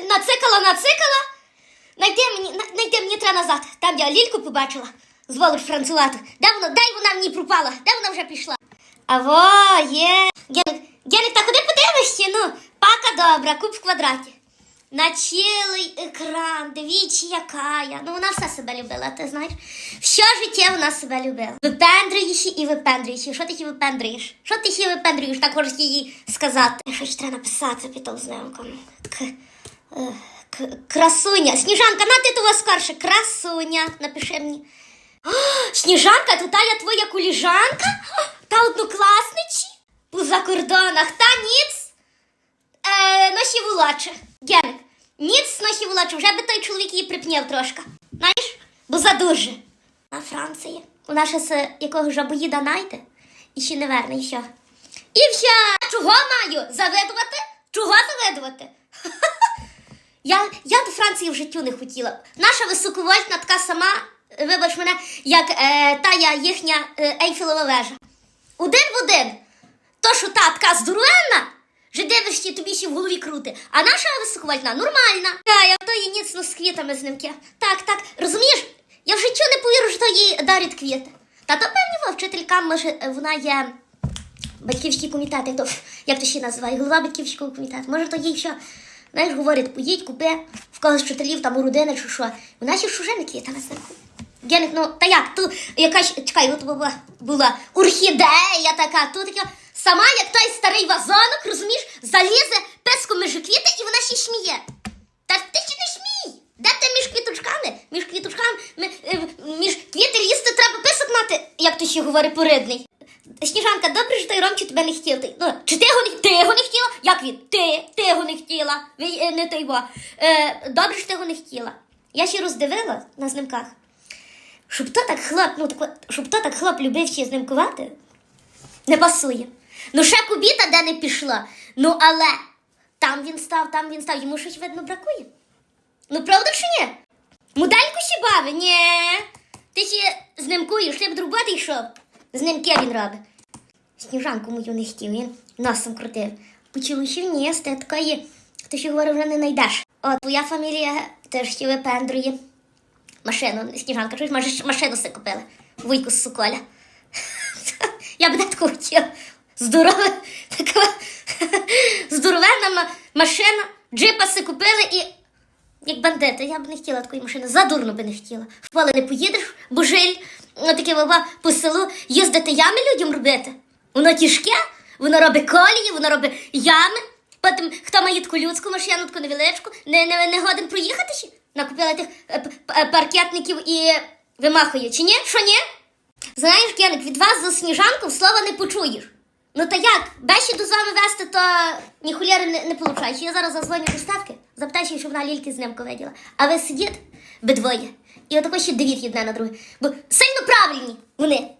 нацикала, нацикала. Найди мені, найди мені треба назад. Там я лільку побачила. Зволиш францувати. Де вона? Дай вона мені пропала. Де вона вже пішла? А во, є. Геник, Геник, та куди подивишся? Ну, пака добра, куб в квадраті. На цілий екран, дивіться, яка я. Ну, вона все себе любила, ти знаєш? Все життя вона себе любила. Випендрюєш і випендрюєш. Що ти ще випендрюєш? Що ти ще випендрюєш? Так можеш їй сказати. Щось треба написати під того знимком. Е, красуня. Сніжанка, на ти того скорше. Красуня. Напиши мені. О, Сніжанка, то та я твоя куліжанка? Та однокласничі? У закордонах. Та ніц. Е, носі волоче. Геник, ніц носі волоче. Вже би той чоловік її припняв трошки. Знаєш? Бо задуже. На Франції. У нас ще якого жабоїда найде. І ще не верне, і все. І все. Чого маю? Завидувати? Чого завидувати? Я, я до Франції в життю не хотіла. Наша високовольтна така сама, вибач мене, як е, та я їхня е, Ейфелева вежа. Один в один. То, що та така здоровенна, вже дивишся, тобі ще в голові крути. А наша високовольтна нормальна. А, я то її ніцно з квітами з ним. Так, так, розумієш? Я в життю не повірю, що то їй дарять квіти. Та то певні вчителька, може, вона є батьківський комітет, як то, як то ще називає, голова батьківського комітету. Може, то їй що, знаєш, говорить, поїдь, купи в когось вчителів, там у родини чи що. Вона ще шужени квітами зверху. Геник, ну та як, тут якась, чекай, от була, була орхідея така, тут така, сама як той старий вазонок, розумієш, залізе песком між квіти і вона ще сміє. Та ти ще не смій! Де ти між квіточками? Між квіточками, е, між квіти лізти треба писок мати, як то ще говорить поридний. Сніжанка, добре, що той Ромче тебе не хотів. Ти, ну, чи ти його не, ти його не хотіла? Як він? Ти, ти його не хотіла. Ви, е, не той бо. Е, добре, що ти його не хотіла. Я ще роздивила на знимках. Щоб то так хлоп, ну так, щоб то так хлоп любив ще знимкувати, не пасує. Ну ще кубіта де не пішла. Ну але там він став, там він став, йому щось видно бракує. Ну правда чи ні? Модельку ще бави? Ні. Ти ще знимкуєш, ти б до роботи йшов. Знімки він робить. Сніжанку мою не хотів, він носом крутив. Почув, що ні, з ти такої, ти ще говорив, вже не знайдеш. О, твоя фамілія теж ще випендрує. Машину, Сніжанка, чуєш, може, машину си купили. Вуйку з Соколя. Я б не таку хотіла. Здорова, така здоровенна машина, джипа си купили і. Як бандити, я б не хотіла такої машини, задурно би не хотіла. В поле не поїдеш, бо жиль, таке баба по селу, їздити ями людям робити. Воно тяжке, воно робить колії, воно робить ями. Потім, хто має таку людську машину, таку невеличку, не, не, не годен проїхати ще. Накупила тих е, е, паркетників і вимахує. Чи ні? Що ні? Знаєш, Геник, від вас за сніжанку слова не почуєш. Ну та як? Бесіду з вами вести, то ні хуляри не, не получаєш. Я зараз зазвоню до ставки, запитаю, щоб вона лільки з ним виділа. А ви сидіть, ви двоє. І отако ще дивіть одне на друге. Бо сильно правильні вони.